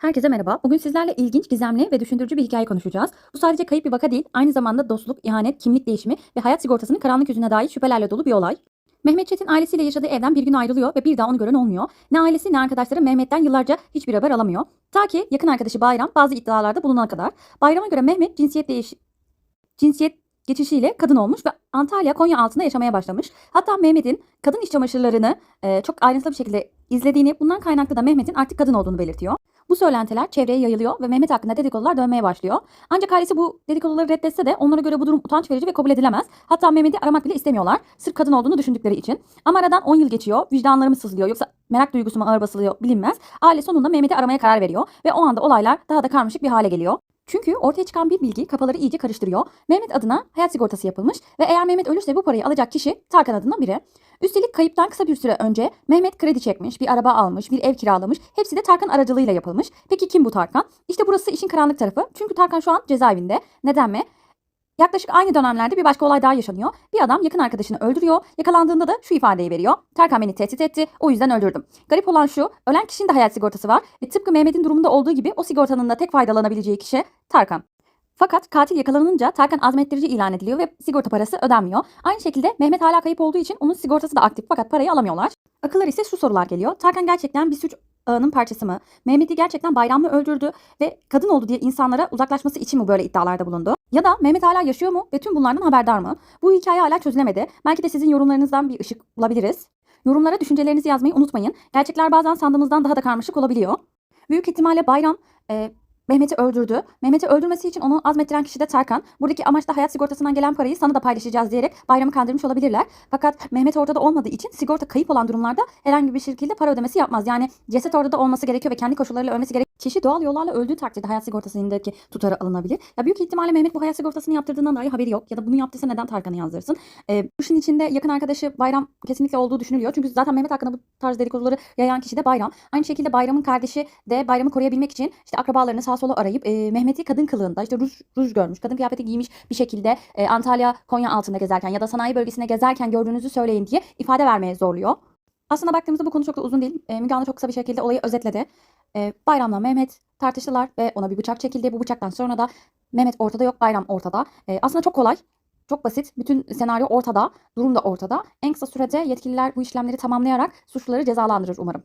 Herkese merhaba. Bugün sizlerle ilginç, gizemli ve düşündürücü bir hikaye konuşacağız. Bu sadece kayıp bir vaka değil, aynı zamanda dostluk, ihanet, kimlik değişimi ve hayat sigortasının karanlık yüzüne dair şüphelerle dolu bir olay. Mehmet Çetin ailesiyle yaşadığı evden bir gün ayrılıyor ve bir daha onu gören olmuyor. Ne ailesi ne arkadaşları Mehmet'ten yıllarca hiçbir haber alamıyor. Ta ki yakın arkadaşı Bayram bazı iddialarda bulunana kadar. Bayrama göre Mehmet cinsiyet değiş cinsiyet geçişiyle kadın olmuş ve Antalya Konya altında yaşamaya başlamış. Hatta Mehmet'in kadın iş çamaşırlarını e, çok ayrıntılı bir şekilde izlediğini, bundan kaynaklı da Mehmet'in artık kadın olduğunu belirtiyor. Bu söylentiler çevreye yayılıyor ve Mehmet hakkında dedikodular dönmeye başlıyor. Ancak ailesi bu dedikoduları reddetse de onlara göre bu durum utanç verici ve kabul edilemez. Hatta Mehmet'i aramak bile istemiyorlar. Sırf kadın olduğunu düşündükleri için. Ama aradan 10 yıl geçiyor. Vicdanları mı sızlıyor yoksa merak duygusu mu ağır basılıyor bilinmez. Aile sonunda Mehmet'i aramaya karar veriyor ve o anda olaylar daha da karmaşık bir hale geliyor. Çünkü ortaya çıkan bir bilgi kafaları iyice karıştırıyor. Mehmet adına hayat sigortası yapılmış ve eğer Mehmet ölürse bu parayı alacak kişi Tarkan adında biri. Üstelik kayıptan kısa bir süre önce Mehmet kredi çekmiş, bir araba almış, bir ev kiralamış. Hepsi de Tarkan aracılığıyla yapılmış. Peki kim bu Tarkan? İşte burası işin karanlık tarafı. Çünkü Tarkan şu an cezaevinde. Neden mi? Yaklaşık aynı dönemlerde bir başka olay daha yaşanıyor. Bir adam yakın arkadaşını öldürüyor. Yakalandığında da şu ifadeyi veriyor. Tarkan beni tehdit etti. O yüzden öldürdüm. Garip olan şu. Ölen kişinin de hayat sigortası var. Ve tıpkı Mehmet'in durumunda olduğu gibi o sigortanın da tek faydalanabileceği kişi Tarkan. Fakat katil yakalanınca Tarkan azmettirici ilan ediliyor ve sigorta parası ödenmiyor. Aynı şekilde Mehmet hala kayıp olduğu için onun sigortası da aktif fakat parayı alamıyorlar. Akıllar ise şu sorular geliyor. Tarkan gerçekten bir suç ağının parçası mı? Mehmet'i gerçekten bayram mı öldürdü ve kadın oldu diye insanlara uzaklaşması için mi böyle iddialarda bulundu? Ya da Mehmet hala yaşıyor mu ve tüm bunlardan haberdar mı? Bu hikaye hala çözülemedi. Belki de sizin yorumlarınızdan bir ışık bulabiliriz. Yorumlara düşüncelerinizi yazmayı unutmayın. Gerçekler bazen sandığımızdan daha da karmaşık olabiliyor. Büyük ihtimalle Bayram e, Mehmet'i öldürdü. Mehmet'i öldürmesi için onu azmettiren kişi de Tarkan. Buradaki amaç da hayat sigortasından gelen parayı sana da paylaşacağız diyerek bayramı kandırmış olabilirler. Fakat Mehmet ortada olmadığı için sigorta kayıp olan durumlarda herhangi bir şekilde para ödemesi yapmaz. Yani ceset orada olması gerekiyor ve kendi koşullarıyla ölmesi gerek. Kişi doğal yollarla öldüğü takdirde hayat sigortasındaki tutarı alınabilir. Ya büyük ihtimalle Mehmet bu hayat sigortasını yaptırdığından dahi haberi yok. Ya da bunu yaptıysa neden Tarkan'ı yazdırsın? Ee, bu işin içinde yakın arkadaşı Bayram kesinlikle olduğu düşünülüyor. Çünkü zaten Mehmet hakkında bu tarz dedikoduları yayan kişi de Bayram. Aynı şekilde Bayram'ın kardeşi de Bayram'ı koruyabilmek için işte akrabalarını sağ sola arayıp e, Mehmet'i kadın kılığında işte ruj, ruj görmüş, kadın kıyafeti giymiş bir şekilde e, Antalya, Konya altında gezerken ya da sanayi bölgesine gezerken gördüğünüzü söyleyin diye ifade vermeye zorluyor. Aslında baktığımızda bu konu çok da uzun değil. E, Müge Anlı çok kısa bir şekilde olayı özetledi. E, Bayram'la Mehmet tartıştılar ve ona bir bıçak çekildi. Bu bıçaktan sonra da Mehmet ortada yok, Bayram ortada. E, aslında çok kolay. Çok basit. Bütün senaryo ortada. Durum da ortada. En kısa sürede yetkililer bu işlemleri tamamlayarak suçluları cezalandırır umarım.